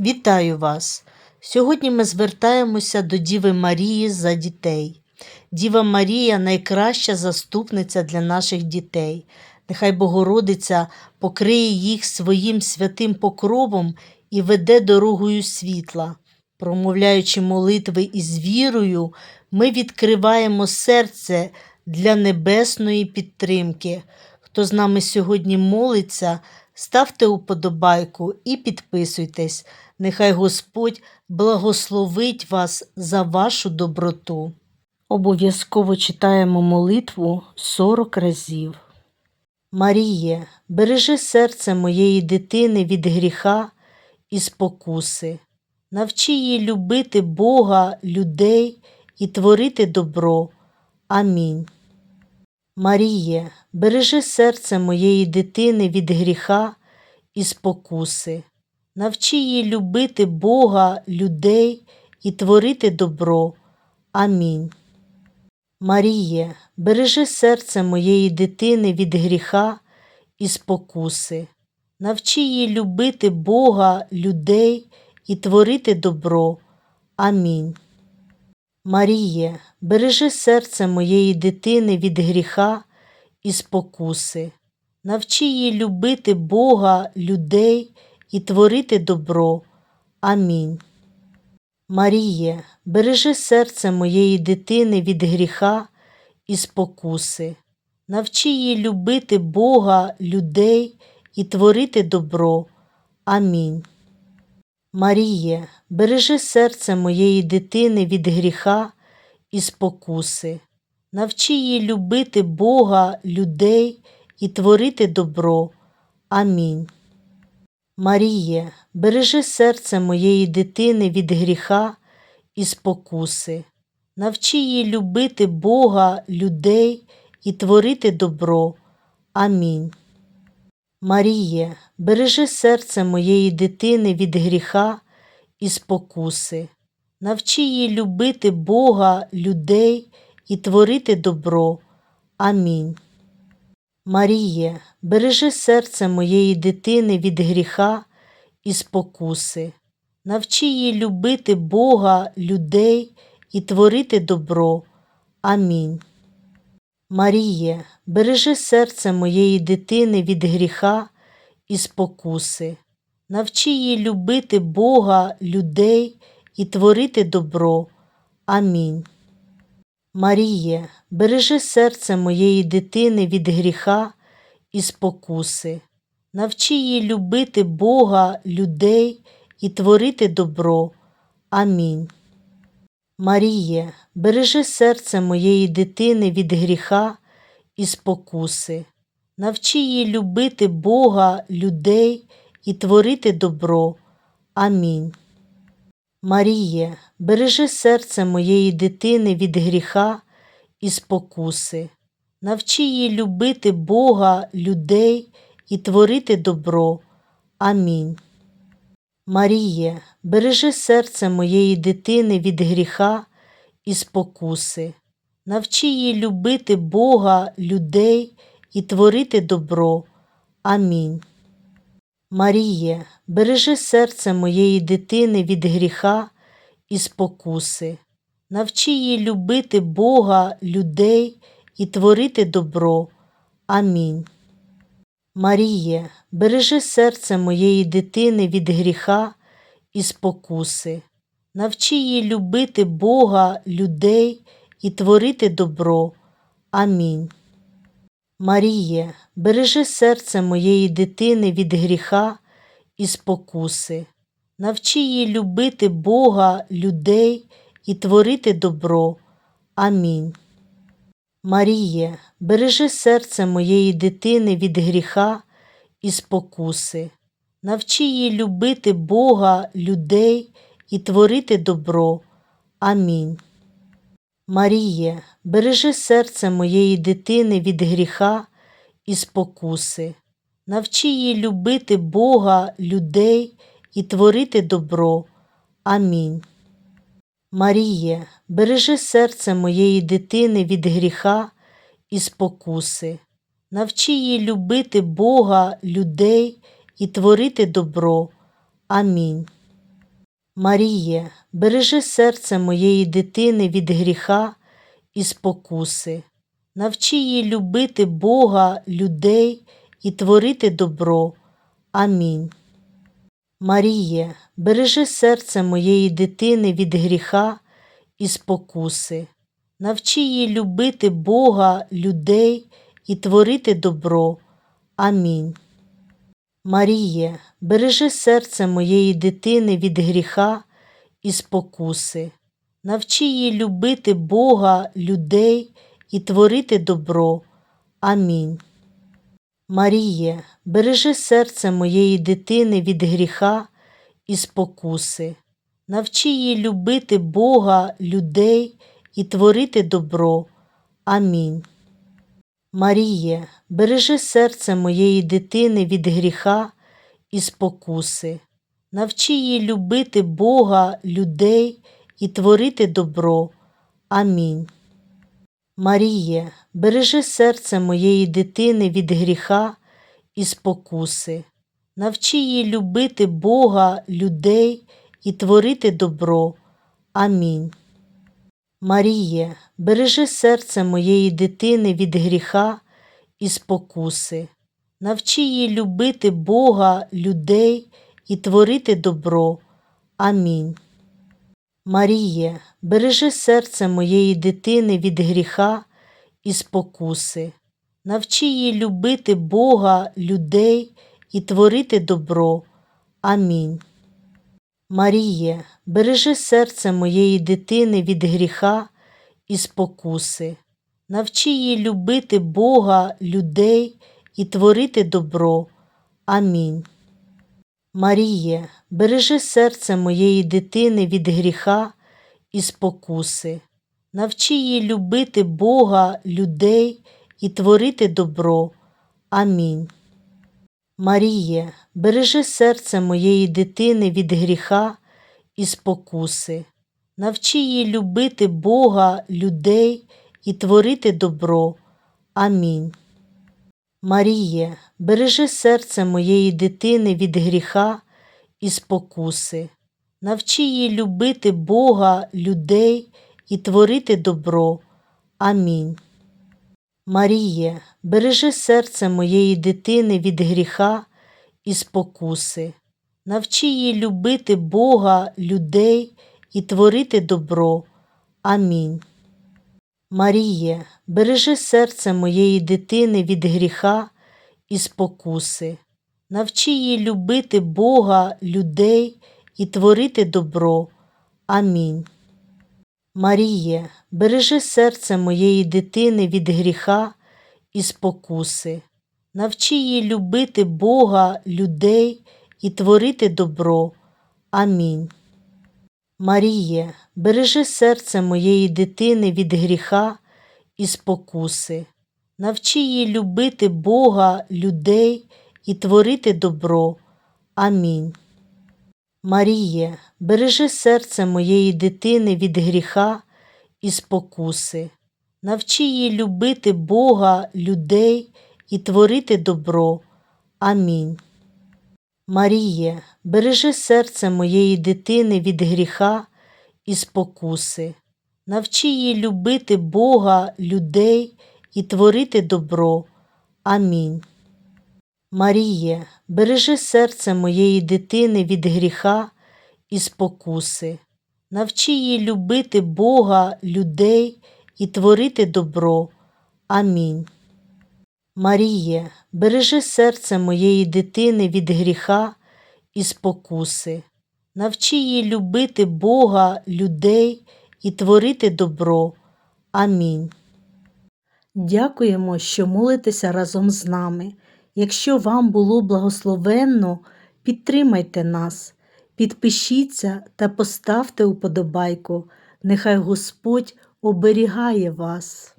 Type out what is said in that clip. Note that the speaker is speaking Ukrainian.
Вітаю вас! Сьогодні ми звертаємося до Діви Марії за дітей. Діва Марія найкраща заступниця для наших дітей. Нехай Богородиця покриє їх своїм святим покровом і веде дорогою світла. Промовляючи молитви із вірою, ми відкриваємо серце для небесної підтримки. Хто з нами сьогодні молиться, ставте уподобайку і підписуйтесь. Нехай Господь благословить вас за вашу доброту. Обов'язково читаємо молитву 40 разів. Маріє, бережи серце моєї дитини від гріха і спокуси. Навчи її любити Бога, людей і творити добро. Амінь. Маріє, бережи серце моєї дитини від гріха і спокуси. Навчи її любити Бога, людей і творити добро. Амінь. Маріє, бережи серце моєї дитини від гріха і спокуси. Навчи її любити Бога, людей і творити добро. Амінь. Маріє, бережи серце моєї дитини від гріха і спокуси. Навчи її любити Бога, людей і творити добро. Амінь. Маріє, бережи серце моєї дитини від гріха і спокуси. Навчи її любити Бога, людей і творити добро. Амінь. Маріє, бережи серце моєї дитини від гріха і спокуси. Навчи її любити Бога, людей і творити добро. Амінь. Маріє, бережи серце моєї дитини від гріха і спокуси. Навчи її любити Бога, людей і творити добро. Амінь. Маріє, бережи серце моєї дитини від гріха і спокуси. Навчи її любити Бога, людей і творити добро. Амінь. Маріє, бережи серце моєї дитини від гріха і спокуси. Навчи її любити Бога, людей і творити добро. Амінь. Маріє, бережи серце моєї дитини від гріха і спокуси. Навчи її любити Бога, людей і творити добро. Амінь. Маріє, бережи серце моєї дитини від гріха і спокуси. Навчи її любити Бога, людей і творити добро. Амінь. Маріє, бережи серце моєї дитини від гріха і спокуси. Навчи її любити Бога, людей і творити добро. Амінь. Маріє, бережи серце моєї дитини від гріха і спокуси. Навчи її любити Бога, людей і творити добро. Амінь. Маріє, бережи серце моєї дитини від гріха і спокуси. Навчи її любити Бога, людей і творити добро. Амінь. Маріє, бережи серце моєї дитини від гріха і спокуси. Навчи її любити Бога, людей і творити добро. Амінь. Маріє, бережи серце моєї дитини від гріха і спокуси. Навчи її любити Бога, людей і творити добро. Амінь. Маріє, бережи серце моєї дитини від гріха і спокуси. Навчи її любити Бога, людей і творити добро. Амінь. Маріє, бережи серце моєї дитини від гріха і спокуси. Навчи її любити Бога, людей і творити добро. Амінь. Маріє, бережи серце моєї дитини від гріха і спокуси. Навчи її любити Бога, людей і творити добро. Амінь. Маріє, бережи серце моєї дитини від гріха і спокуси. Навчи її любити Бога, людей і творити добро. Амінь. Маріє, бережи серце моєї дитини від гріха і спокуси, навчи її любити Бога, людей і творити добро. Амінь. Маріє, бережи серце моєї дитини від гріха і спокуси, навчи її любити Бога, людей і творити добро. Амінь. Маріє, бережи серце моєї дитини від гріха і спокуси, навчи її любити Бога, людей і творити добро. Амінь. Маріє, бережи серце моєї дитини від гріха і спокуси, навчи її любити Бога, людей і творити добро. Амінь. Маріє, бережи серце моєї дитини від гріха і спокуси, навчи її любити Бога, людей і творити добро. Амінь. Маріє, бережи серце моєї дитини від гріха і спокуси, навчи її любити Бога, людей і творити добро. Амінь. Маріє, бережи серце моєї дитини від гріха і спокуси, навчи її любити Бога, людей і творити добро. Амінь. Маріє, бережи серце моєї дитини від гріха і спокуси, навчи її любити Бога, людей і творити добро. Амінь. Маріє, бережи серце моєї дитини від гріха і спокуси, навчи її любити Бога, людей і творити добро. Амінь. Маріє, бережи серце моєї дитини від гріха і спокуси, навчи її любити Бога, людей і творити добро. Амінь. Маріє, бережи серце моєї дитини від гріха і спокуси, навчи її любити Бога, людей і творити добро. Амінь. Маріє, бережи серце моєї дитини від гріха і спокуси, навчи її любити Бога, людей і творити добро. Амінь. Маріє, бережи серце моєї дитини від гріха і спокуси, навчи її любити Бога, людей і творити добро. Амінь. Маріє, бережи серце моєї дитини від гріха і спокуси, навчи її любити Бога, людей і творити добро. Амінь. Маріє, бережи серце моєї дитини від гріха і спокуси, навчи її любити Бога, людей і творити добро. Амінь. Маріє, бережи серце моєї дитини від гріха і спокуси, навчи її любити Бога, людей і творити добро. Амінь. Маріє, бережи серце моєї дитини від гріха і спокуси, навчи її любити Бога, людей і творити добро. Амінь. Маріє, бережи серце моєї дитини від гріха і спокуси, навчи її любити Бога, людей і творити добро. Амінь. Маріє, бережи серце моєї дитини від гріха і спокуси, навчи її любити Бога, людей і творити добро. Амінь. Маріє, бережи серце моєї дитини від гріха і спокуси, навчи її любити Бога, людей і творити добро. Амінь. Дякуємо, що молитеся разом з нами. Якщо вам було благословенно, підтримайте нас, підпишіться та поставте уподобайку. Нехай Господь оберігає вас.